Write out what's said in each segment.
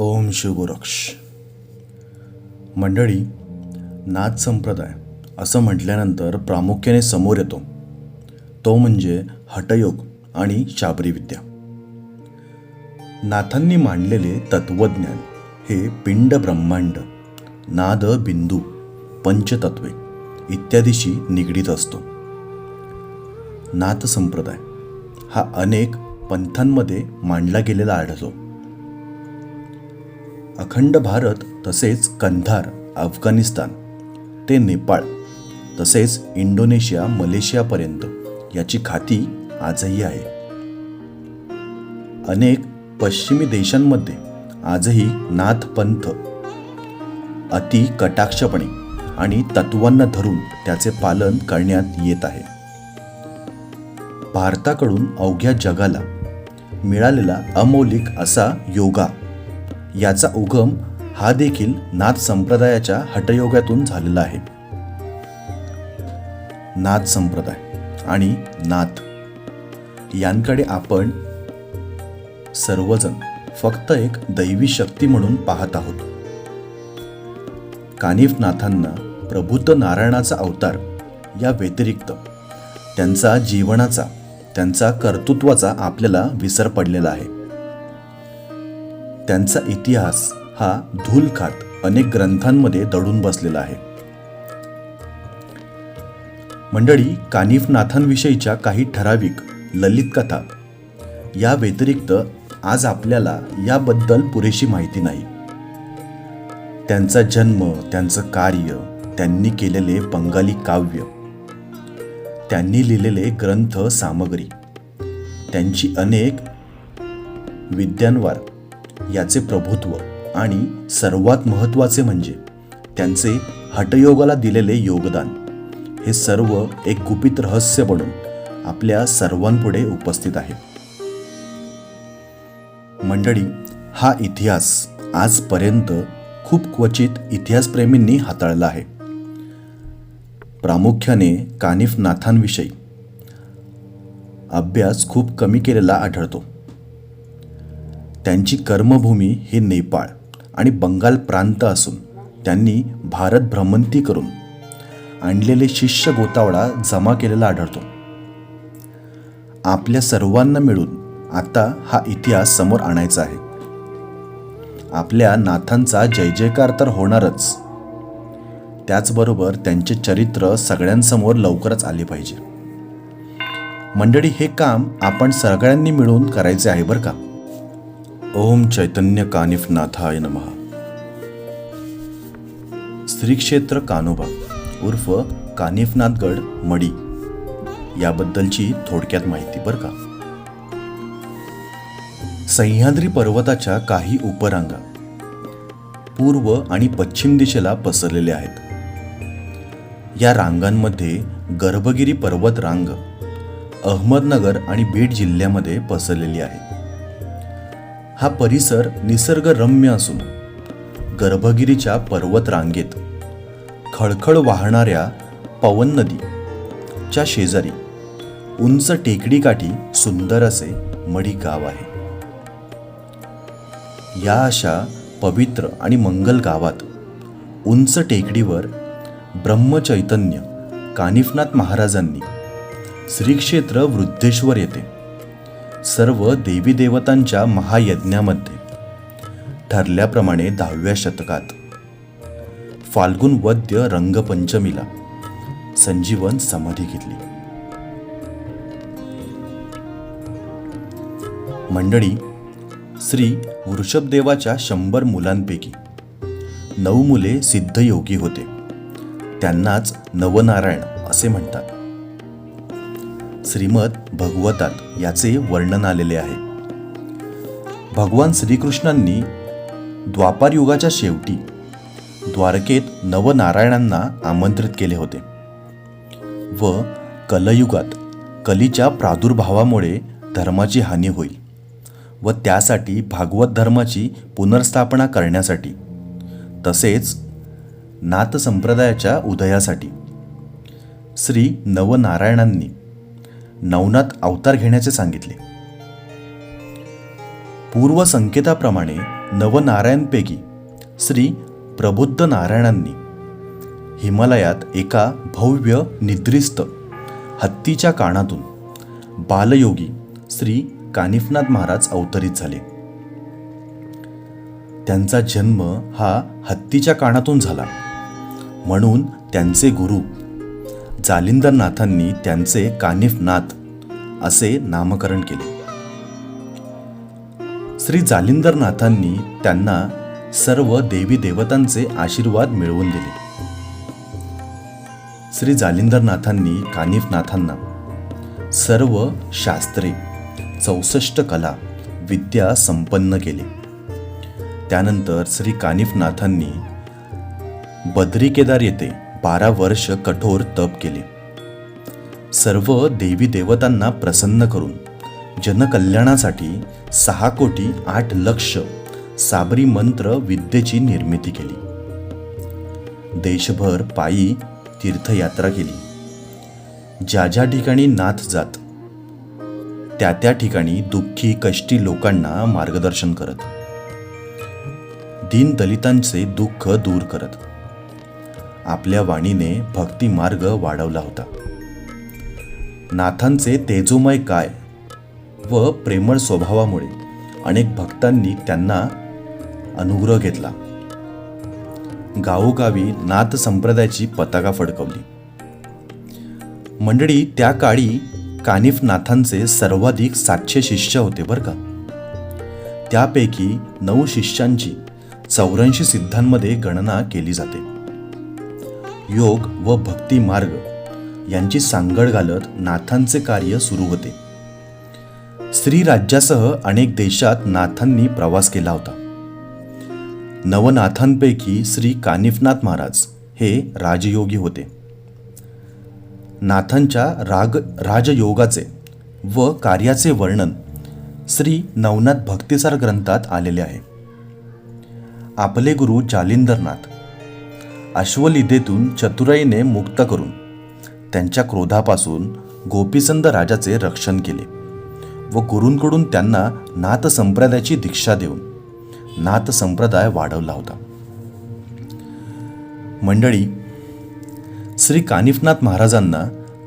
ओम शिवगोरक्ष. मंडळी नाथ संप्रदाय असं म्हटल्यानंतर प्रामुख्याने समोर येतो. तो म्हणजे हठयोग आणि शाबरी विद्या नाथांनी मांडलेले तत्वज्ञान हे पिंड ब्रह्मांड नाद बिंदू पंचतत्वे इत्यादीशी निगडीत असतो. नाथ संप्रदाय हा अनेक पंथांमध्ये मांडला गेलेला आढळतो. अखंड भारत तसेच कंधार अफगाणिस्तान ते नेपाळ तसेच इंडोनेशिया मलेशियापर्यंत याची खाती आजही आहे. अनेक पश्चिमी देशांमध्ये आजही नाथपंथ अति कटाक्षपणे आणि तत्वांना धरून त्याचे पालन करण्यात येत आहे. भारताकडून अवघ्या जगाला मिळालेला अमौलिक असा योगा याचा उगम हा देखील नाथ संप्रदायाच्या हटयोगातून झालेला आहे. नाथ संप्रदाय आणि नाथ. यांकडे आपण सर्वजण फक्त एक दैवी शक्ती म्हणून पाहत आहोत. कानिफनाथांना प्रभुत्व नारायणाचा अवतार या व्यतिरिक्त त्यांचा जीवनाचा त्यांचा कर्तृत्वाचा आपल्याला विसर पडलेला आहे. त्यांचा इतिहास हा धूल खात अनेक ग्रंथांमध्ये दडून बसलेला आहे. मंडळी कानिफनाथांविषयीच्या काही ठराविक ललित कथा. या व्यतिरिक्त आज आपल्याला याबद्दल पुरेशी माहिती नाही. त्यांचा जन्म त्यांचं कार्य त्यांनी केलेले बंगाली काव्य त्यांनी लिहिलेले ग्रंथ सामग्री त्यांची अनेक विद्यांवार याचे प्रभुत्व आणि सर्वात महत्त्वाचे म्हणजे त्यांचे हटयोगाला दिलेले योगदान. हे सर्व एक गुपित रहस्य बनून आपल्या सर्वांपुढे उपस्थित आहे. मंडळी हा इतिहास आजपर्यंत खूप क्वचित इतिहासप्रेमींनी हाताळला आहे. प्रामुख्याने कानिफ नाथांविषयी अभ्यास खूप कमी केलेला आढळतो. त्यांची कर्मभूमी ही नेपाळ आणि बंगाल प्रांत असून त्यांनी भारत भ्रमंती करून आणलेले शिष्य गोतावळा जमा केलेला आढळतो. आपल्या सर्वांना मिळून आता हा इतिहास समोर आणायचा आहे. आपल्या नाथांचा जय जयकार तर होणारच. त्याचबरोबर त्यांचे चरित्र सगळ्यांसमोर लवकरच आले पाहिजे. मंडळी हे काम आपण सगळ्यांनी मिळून करायचे आहे बरं का? ओम चैतन्य कानिफनाथाय नमः। श्रीक्षेत्र कानोबा उर्फ कानिफनाथगड मडी याबद्दलची थोडक्यात माहिती बरं का? सह्याद्री पर्वताच्या काही उपरांगा पूर्व आणि पश्चिम दिशेला पसरलेल्या आहेत. या रांगांमध्ये गर्भगिरी पर्वत रांग अहमदनगर आणि बीड जिल्ह्यामध्ये पसरलेली आहे. हा परिसर निसर्गरम्य असून गर्भगिरीच्या पर्वतरांगेत खळखळ वाहणाऱ्या पवन नदीच्या शेजारी उंच टेकडीकाठी सुंदर असे मढी गाव आहे. या अशा पवित्र आणि मंगल गावात उंच टेकडीवर ब्रह्मचैतन्य कानिफनाथ महाराजांनी श्रीक्षेत्र वृद्धेश्वर येते सर्व देवी देवतांच्या महायज्ञामध्ये. ठरल्याप्रमाणे दहाव्या शतकात. फाल्गुन वद्य रंगपंचमीला संजीवन समाधी घेतली. मंडळी श्री वृषभदेवाच्या शंभर मुलांपैकी नऊ मुले सिद्धयोगी होते. त्यांनाच नवनारायण असे म्हणतात. श्रीमद भगवतात याचे वर्णन आलेले आहे. भगवान श्रीकृष्णांनी द्वापार युगाच्या शेवटी द्वारकेत नवनारायणांना आमंत्रित केले होते व कलयुगात कलीच्या प्रादुर्भावामुळे धर्माची हानी होईल व त्यासाठी भागवत धर्माची पुनर्स्थापना करण्यासाठी तसेच नाथ संप्रदायाच्या उदयासाठी श्री नवनारायणांनी नवनाथ अवतार घेण्याचे सांगितले. पूर्व संकेताप्रमाणे नवनारायणपैकी श्री प्रबुद्ध नारायणांनी हिमालयात एका भव्य निद्रिस्त हत्तीच्या कानातून बालयोगी श्री कानिफनाथ महाराज अवतरित झाले. त्यांचा जन्म हा हत्तीच्या कानातून झाला. म्हणून त्यांचे गुरु जालिंदरनाथांनी त्यांचे कानिफनाथ असे नामकरण केले. श्री जालिंदरनाथांनी त्यांना सर्व देवी देवतांचे आशीर्वाद मिळवून दिले. श्री जालिंदरनाथांनी कानिफनाथांना सर्व शास्त्रे चौसष्ट कला विद्या संपन्न केले. त्यानंतर श्री कानिफनाथांनी बद्री केदार येथे बारा वर्ष कठोर तप केले. सर्व देवी देवतांना प्रसन्न करून जनकल्याणासाठी सहा कोटी आठ लक्ष साबरी मंत्र विद्येची निर्मिती केली. देशभर पायी तीर्थयात्रा केली. ज्या ज्या ठिकाणी नाथ जात त्या त्या ठिकाणी दुःखी कष्टी लोकांना मार्गदर्शन करत दीन दलितांचे दुःख दूर करत आपल्या वाणीने भक्ती मार्ग वाढवला होता. नाथांचे तेजोमय काय व प्रेमळ स्वभावामुळे अनेक भक्तांनी त्यांना अनुग्रह घेतला. गावोगावी नाथ संप्रदायाची पताका फडकवली. मंडळी त्या काळी कानिफ नाथांचे सर्वाधिक सातशे शिष्य होते बरं का? त्यापैकी नऊ शिष्यांची चौऱ्याऐंशी सिद्धांमध्ये गणना केली जाते. योग व भक्ती मार्ग यांची सांगड घालत नाथांचे कार्य सुरू होते. स्त्री राज्यासह अनेक देशात नाथांनी प्रवास केला होता. नवनाथांपैकी श्री कानिफनाथ महाराज हे राजयोगी होते. नाथांच्या राग राजयोगाचे व कार्याचे वर्णन श्री नवनाथ भक्तिसार ग्रंथात आलेले आहे. आपले गुरु जालिंदरनाथ अश्वलिधेतून चतुराईने मुक्त करून त्यांच्या क्रोधापासून गोपीचंद राजाचे रक्षण केले व गुरूंकडून त्यांना नाथ संप्रदायाची दीक्षा देऊन नाथ संप्रदाय वाढवला होता. मंडळी श्री कानिफनाथ महाराजांना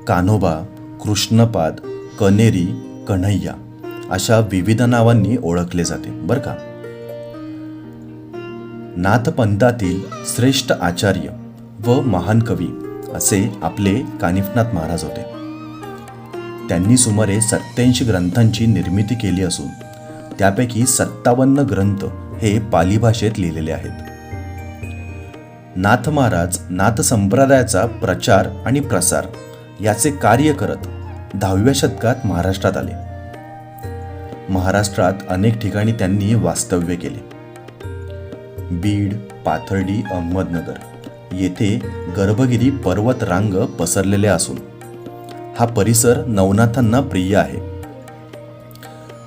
कान्होबा कृष्णपाद कनेरी कन्हैया अशा विविध नावांनी ओळखले जाते बरं का? नाथपंथातील श्रेष्ठ आचार्य व महान कवी असे आपले कानिफनाथ महाराज होते. त्यांनी सुमारे सत्याऐंशी ग्रंथांची निर्मिती केली असून त्यापैकी सत्तावन्न ग्रंथ हे पाली भाषेत लिहिलेले आहेत. नाथ महाराज नाथ संप्रदायाचा प्रचार आणि प्रसार याचे कार्य करत दहाव्या शतकात महाराष्ट्रात आले. महाराष्ट्रात अनेक ठिकाणी त्यांनी वास्तव्य केले. बीड पाथर्डी अहमदनगर. येथे गर्भगिरी पर्वत रांग पसरलेले असून हा परिसर नवनाथांना प्रिय आहे.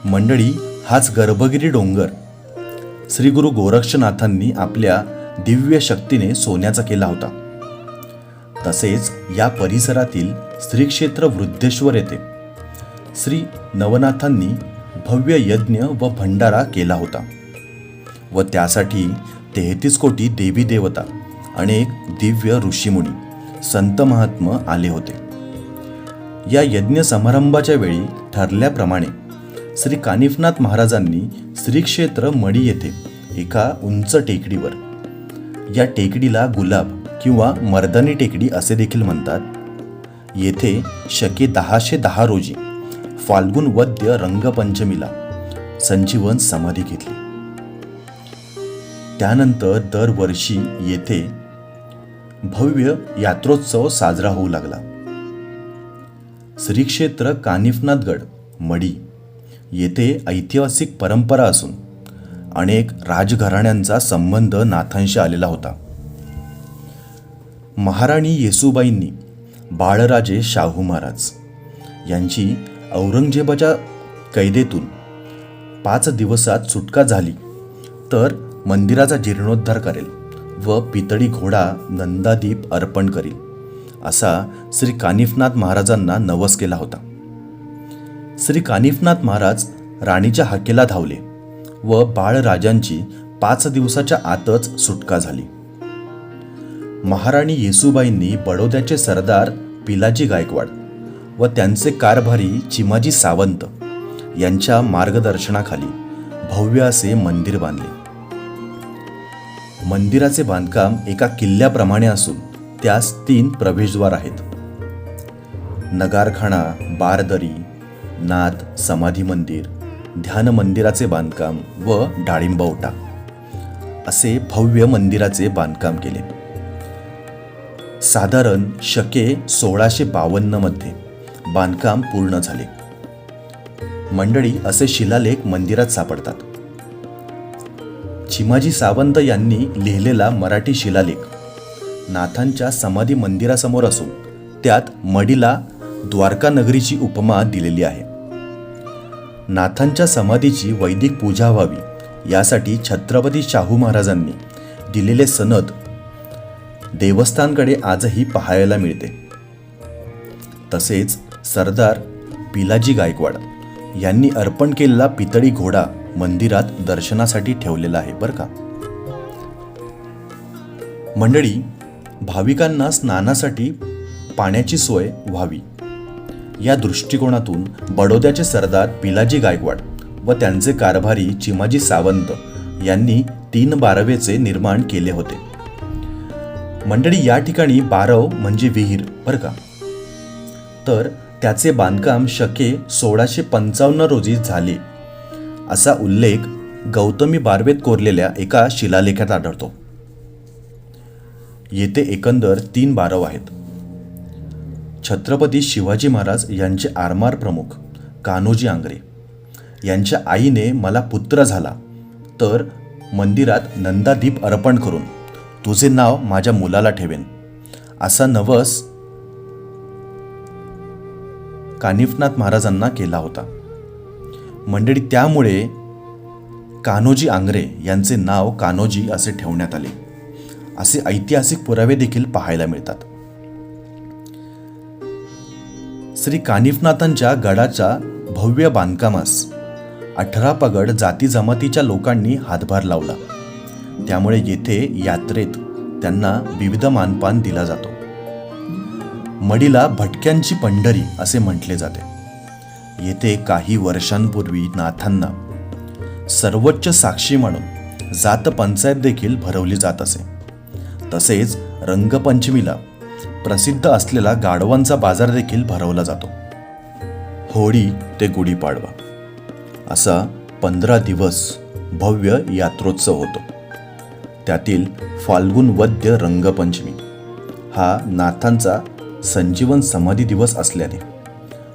मंडळी हाच गर्भगिरी डोंगर. श्री गुरु गोरक्षनाथांनी आपल्या दिव्य शक्तीने सोन्याचा केला होता. तसेच या परिसरातील श्री क्षेत्र वृद्धेश्वर येथे श्री नवनाथांनी भव्य यज्ञ व भंडारा केला होता. व त्यासाठी तेहतीस कोटी देवी देवता अनेक दिव्य ऋषीमुनी संत महात्म आले होते. या यज्ञ समारंभाच्या वेळी ठरल्याप्रमाणे श्री कानिफनाथ महाराजांनी श्रीक्षेत्र मडी येथे एका उंच टेकडीवर या टेकडीला गुलाब किंवा मर्दानी टेकडी असे देखील म्हणतात. येथे शके दहाशे दहा रोजी फाल्गुन वद्य रंगपंचमीला संजीवन समाधी घेतली. त्यानंतर दरवर्षी येथे भव्य यात्रोत्सव साजरा होऊ लागला. श्री क्षेत्र कानिफनाथगड मडी येथे ऐतिहासिक परंपरा असून अनेक राजघराण्यांचा संबंध नाथांशी आलेला होता. महाराणी येसुबाईंनी बाळराजे शाहू महाराज यांची औरंगजेबाच्या कैदेतून पाच दिवसात सुटका झाली तर मंदिराचा जीर्णोद्धार करेल व पितळी घोडा नंदादीप अर्पण करील असा श्री कानिफनाथ महाराजांना नवस केला होता. श्री कानिफनाथ महाराज राणीच्या हाकेला धावले व बाळराजांची पाच दिवसाच्या आतच सुटका झाली. महाराणी येसुबाईंनी बडोद्याचे सरदार पिलाजी गायकवाड व त्यांचे कारभारी चिमाजी सावंत यांच्या मार्गदर्शनाखाली भव्य असे मंदिर बांधले. मंदिराचे बांधकाम एका किल्ल्याप्रमाणे असून त्यास तीन प्रवेशद्वार आहेत. नगारखाना बारदरी नाथ समाधी मंदिर ध्यान मंदिराचे बांधकाम व डाळिंबवटा असे भव्य मंदिराचे बांधकाम केले. साधारण शके सोळाशे बावन्नमध्ये बांधकाम पूर्ण झाले. मंडळी असे शिलालेख मंदिरात सापडतात. चिमाजी सावंत यांनी लिहिलेला मराठी शिलालेख. नाथांच्या समाधी मंदिरासमोर असून त्यात मडीला द्वारका नगरीची उपमा दिलेली आहे. नाथांच्या समाधीची वैदिक पूजा व्हावी यासाठी छत्रपती शाहू महाराजांनी दिलेले सनद देवस्थानकडे आजही पाहायला मिळते. तसेच सरदार पिलाजी गायकवाड यांनी अर्पण केलेला पितळी घोडा मंदिरात दर्शनासाठी ठेवलेला आहे बरं का? मंडळी भाविकांना स्नानासाठी पाण्याची सोय व्हावी. या दृष्टिकोनातून बडोद्याचे सरदार पिलाजी गायकवाड व त्यांचे कारभारी चिमाजी सावंत यांनी तीन बारवेचे निर्माण केले होते. मंडळी या ठिकाणी बारव म्हणजे विहीर बरं का? तर त्याचे बांधकाम शके सोळाशे पंचावन्न रोजी झाले. असा उल्लेख गौतमी बारवेत कोरलेल्या एका शिलालेखात आढळतो. येथे एकंदर तीन बारव आहेत. छत्रपती शिवाजी महाराज यांचे आरमार प्रमुख कान्होजी आंग्रे यांच्या आईने मला पुत्र झाला तर मंदिरात नंदादीप अर्पण करून तुझे नाव माझ्या मुलाला ठेवेन. असा नवस कानिफनाथ महाराजांना केला होता. मंडळी त्यामुळे कान्होजी आंग्रे यांचे नाव कान्होजी असे ठेवण्यात आले. असे ऐतिहासिक पुरावे देखील पाहायला मिळतात. श्री कानिफनाथांच्या गडाच्या भव्य बांधकामास अठरा पगड जाती जमातीच्या लोकांनी हातभार लावला. त्यामुळे येथे यात्रेत त्यांना विविध मानपान दिला जातो. मडीला भटक्यांची पंढरी असे म्हटले जाते. येथे काही वर्षांपूर्वी नाथांना सर्वोच्च साक्षी म्हणून जात पंचायत देखील भरवली जात असे. तसेच रंगपंचमीला प्रसिद्ध असलेला गाढवांचा बाजार देखील भरवला जातो. होळी ते गुढीपाडवा. असा पंधरा दिवस भव्य यात्रोत्सव होतो. त्यातील फाल्गुन वद्य रंगपंचमी हा नाथांचा संजीवन समाधी दिवस असल्याने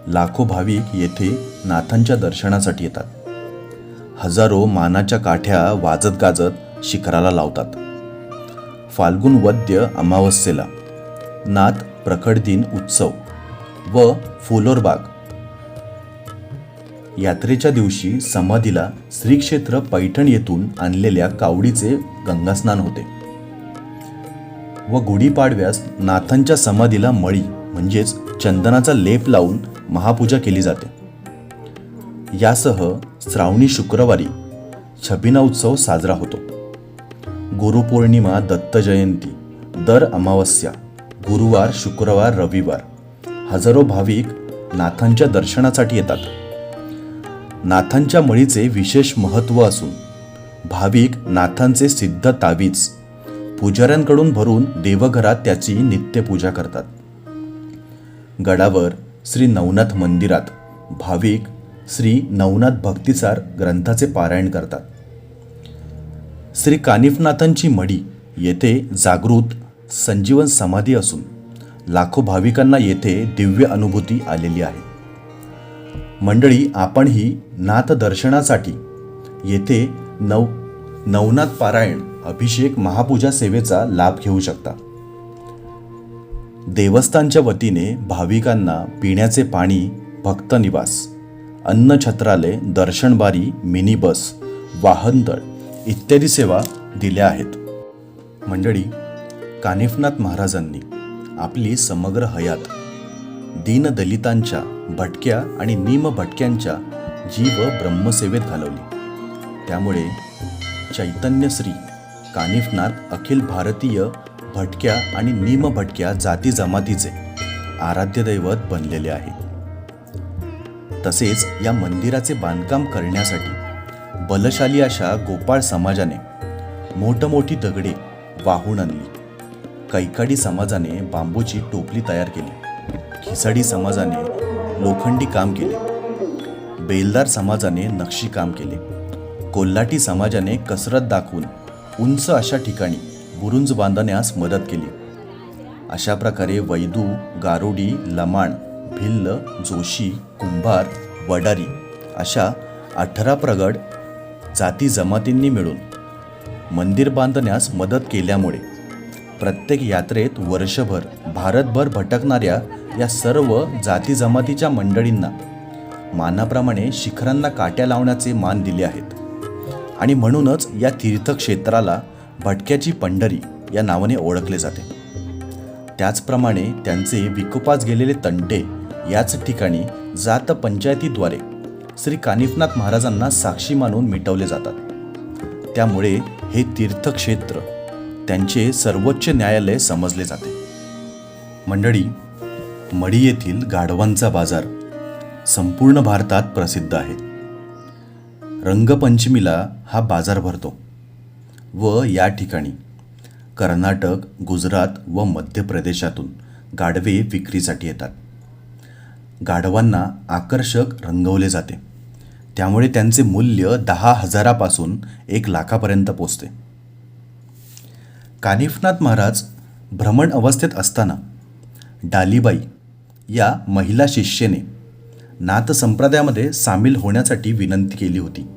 लाखो भाविक येथे नाथांच्या दर्शनासाठी येतात. हजारो मानाच्या काठ्या वाजत गाजत शिखराला लावतात. फाल्गुन वद्य अमावस्येला. नाथ प्रकट दिन उत्सव व फुलोरबाग यात्रेच्या दिवशी समाधीला श्रीक्षेत्र पैठण येथून आणलेल्या कावडीचे गंगास्नान होते. व गुढीपाडव्यास नाथांच्या समाधीला मळी म्हणजेच चंदनाचा लेप लावून महापूजा केली जाते. यासह श्रावणी शुक्रवारी छबिना उत्सव साजरा होतो. गुरुपौर्णिमा दत्त जयंती दर अमावस्या गुरुवार शुक्रवार रविवार हजारो भाविक नाथांच्या दर्शनासाठी येतात. नाथांच्या मळीचे विशेष महत्त्व असून भाविक नाथांचे सिद्ध तावीज पुजाऱ्यांकडून भरून देवघरात त्याची नित्यपूजा करतात. गडावर श्री नवनाथ मंदिरात भाविक श्री नवनाथ भक्तिसार ग्रंथाचे पारायण करतात. श्री कानिफनाथांची मडी येथे जागृत संजीवन समाधी असून लाखो भाविकांना येथे दिव्य अनुभूती आलेली आहे. मंडळी आपणही नाथ दर्शनासाठी येथे नव नवनाथ पारायण अभिषेक महापूजा सेवेचा लाभ घेऊ शकता. देवस्थानच्या वतीने भाविकांना पिण्याचे पाणी भक्त निवास दर्शनबारी मिनी बस वाहनतळ इत्यादी सेवा दिल्या आहेत. मंडळी कानिफनाथ महाराजांनी आपली समग्र हयात दीनदलितांच्या भटक्या आणि निम भटक्यांच्या जीव ब्रह्मसेवेत घालवली. त्यामुळे चैतन्यश्री कानिफनाथ अखिल भारतीय भटक्या आणि निमभटक्या जाती जमातीचे आराध्य दैवत बनलेले आहे तसेच या मंदिराचे बांधकाम करण्यासाठी बलशाली अशा गोपाळ समाजाने मोठमोठी दगडे वाहून आणली. कैकाडी समाजाने बांबूची टोपली तयार केली. खिसाडी समाजाने लोखंडी काम केले. बेलदार समाजाने नक्षी काम केले. कोल्हाटी समाजाने कसरत दाखवून उंच अशा ठिकाणी बुरुंज बांधण्यास मदत केली. अशा प्रकारे वैदू गारुडी लमाण भिल्ल जोशी कुंभार वडारी अशा अठरा प्रगड जाती जमातींनी मिळून मंदिर बांधण्यास मदत केल्यामुळे प्रत्येक यात्रेत वर्षभर भारतभर भटकणाऱ्या या सर्व जाती जमातीच्या मंडळींना मानाप्रमाणे शिखरांना काट्या लावण्याचे मान दिले आहेत. आणि म्हणूनच या तीर्थक्षेत्राला भटक्याची पंढरी या नावाने ओळखले जाते. त्याचप्रमाणे त्यांचे विकोपास गेलेले तंटे याच ठिकाणी जात पंचायतीद्वारे श्री कानिफनाथ महाराजांना साक्षी मानून मिटवले जातात. त्यामुळे हे तीर्थक्षेत्र त्यांचे सर्वोच्च न्यायालय समजले जाते. मंडळी मडी येथील गाढवांचा बाजार संपूर्ण भारतात प्रसिद्ध आहे. रंगपंचमीला हा बाजार भरतो. व या ठिकाणी. कर्नाटक गुजरात व मध्य प्रदेशातून गाढवे विक्रीसाठी येतात. गाढवांना आकर्षक रंगवले जाते. त्यामुळे त्यांचे मूल्य दहा हजारापासून एक लाखापर्यंत पोचते. कानिफनाथ महाराज भ्रमण अवस्थेत असताना डालीबाई या महिला शिष्येने नाथ संप्रदायामध्ये सामील होण्यासाठी विनंती केली होती.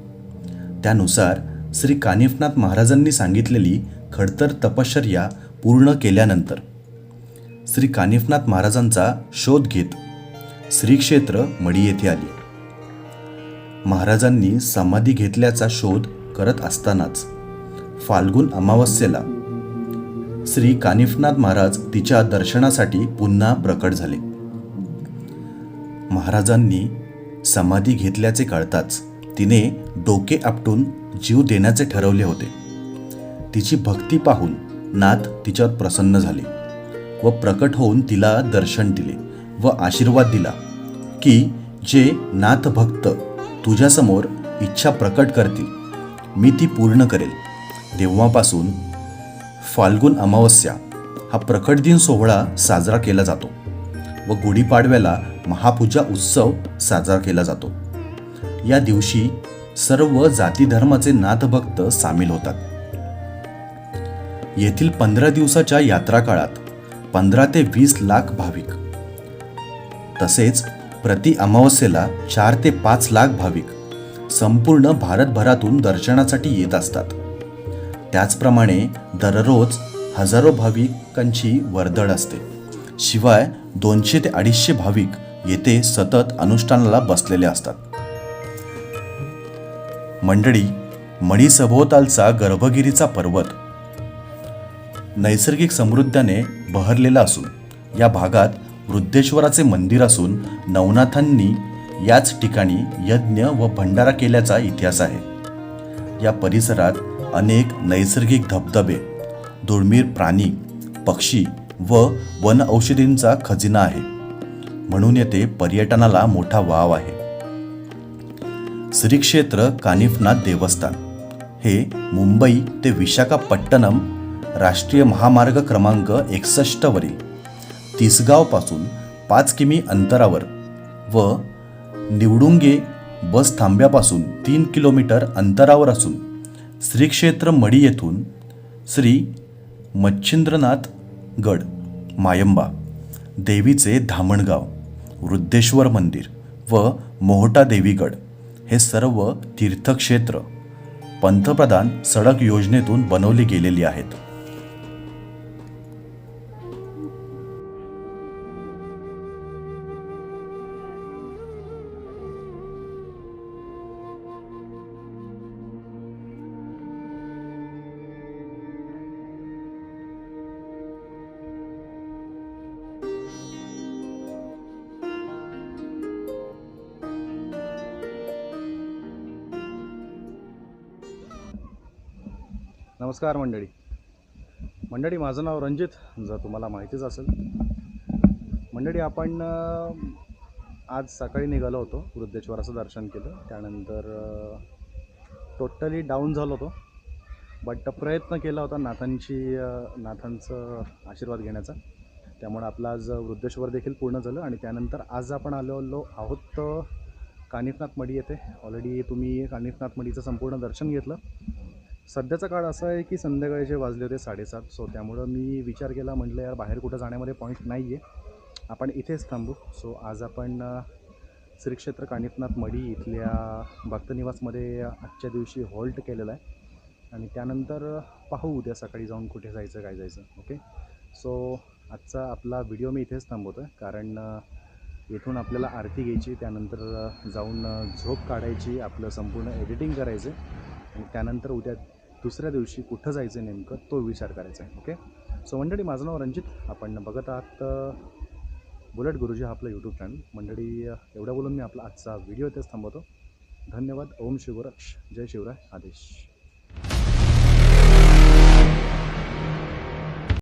त्यानुसार श्री कानिफनाथ महाराजांनी सांगितलेली खडतर तपश्चर्या पूर्ण केल्यानंतर. श्री कानिफनाथ महाराजांचा शोध घेत श्रीक्षेत्र मडी येथे आली. महाराजांनी समाधी घेतल्याचा शोध करत असतानाच फाल्गुन अमावस्येला श्री कानिफनाथ महाराज तिच्या दर्शनासाठी पुन्हा प्रकट झाले. महाराजांनी समाधी घेतल्याचे कळताच तिने डोके आपटून जीव देण्याचे ठरवले होते. तिची भक्ती पाहून नाथ तिच्यावर प्रसन्न झाले व प्रकट होऊन तिला दर्शन दिले व आशीर्वाद दिला की जे नाथ भक्त तुझ्यासमोर इच्छा प्रकट करतील मी ती पूर्ण करेल. तेव्हापासून फाल्गुन अमावस्या हा प्रकट दिन सोहळा साजरा केला जातो व गुढीपाडव्याला महापूजा उत्सव साजरा केला जातो. या दिवशी सर्व जाती धर्माचे नाथभक्त सामील होतात. येथील पंधरा दिवसाच्या यात्रा काळात पंधरा ते वीस लाख भाविक. तसेच प्रति अमावस्येला चार ते पाच लाख भाविक संपूर्ण भारतभरातून दर्शनासाठी येत असतात. त्याचप्रमाणे दररोज हजारो भाविकांची वर्दळ असते. शिवाय दोनशे ते अडीचशे भाविक येथे सतत अनुष्ठानाला बसलेले असतात. मंडळी मणी सभोवतालचा गर्भगिरीचा पर्वत. नैसर्गिक समृद्धाने बहरलेला असून या भागात वृद्धेश्वराचे मंदिर असून नवनाथांनी याच ठिकाणी यज्ञ व भंडारा केल्याचा इतिहास आहे. या परिसरात अनेक नैसर्गिक धबधबे दुर्मिळ प्राणी पक्षी व वन औषधींचा खजिना आहे. म्हणून येथे पर्यटनाला मोठा वाव आहे. श्री क्षेत्र कानिफनाथ देवस्थान. हे मुंबई ते विशाखापट्टणम राष्ट्रीय महामार्ग क्रमांक एकसष्टवरील तिसगावपासून पाच किमी अंतरावर व निवडुंगे बस थांब्यापासून तीन किलोमीटर अंतरावर असून श्री क्षेत्र मडी येथून श्री मच्छिंद्रनाथ गड मायंबा देवीचे धामणगाव वृद्धेश्वर मंदिर व मोहटा देवीगड हे सर्व तीर्थक्षेत्र पंतप्रधान सडक योजनेतून बनवली गेलेली आहेत. नमस्कार मंडळी. मंडळी माझं नाव रणजित. जर तुम्हाला माहितीच असेल. मंडळी आपण आज सकाळी निघालो होतो. वृद्धेश्वराचं दर्शन केलं. त्यानंतर टोटली डाऊन झालो होतो. बट प्रयत्न केला होता नाथांची नाथांचं आशीर्वाद घेण्याचा. त्यामुळे आपलं आज वृद्धेश्वर देखील पूर्ण झालं. आणि त्यानंतर आज आपण आलेलो आहोत कानिफनाथ मडी येथे. ऑलरेडी तुम्ही कानिफनाथ मडीचं संपूर्ण दर्शन घेतलं. सध्याचा काळ असा आहे की संध्याकाळचे वाजले होते साडेसात सो त्यामुळं मी विचार केला म्हटलं यार बाहेर कुठं जाण्यामध्ये पॉईंट नाही आहे आपण इथेच थांबू. सो आज आपण श्री क्षेत्र कानिफनाथ मडी इथल्या भक्तनिवासमध्ये आजच्या दिवशी हॉल्ट केलेला आहे. आणि त्यानंतर पाहू उद्या सकाळी जाऊन कुठे जायचं काय जायचं ओके सो आजचा आपला व्हिडिओ मी इथेच थांबवतो आहे कारण येथून इथून आपल्याला आरती घ्यायची त्यानंतर जाऊन झोप काढायची आपलं संपूर्ण एडिटिंग करायचं आणि त्यानंतर उद्या दुसऱ्या दिवशी कुठं जायचं नेमकं तो विचार करायचा आहे ओके सो मंडळी माझं नाव रणजित. आपण बघत आहात बुलेट गुरुजी हा आपलं यूट्यूब चॅनल मंडळी एवढा बोलून मी आपला आजचा व्हिडिओ इथेच थांबवतो. धन्यवाद. ओम शिवरक्ष जय शिवराय. आदेश.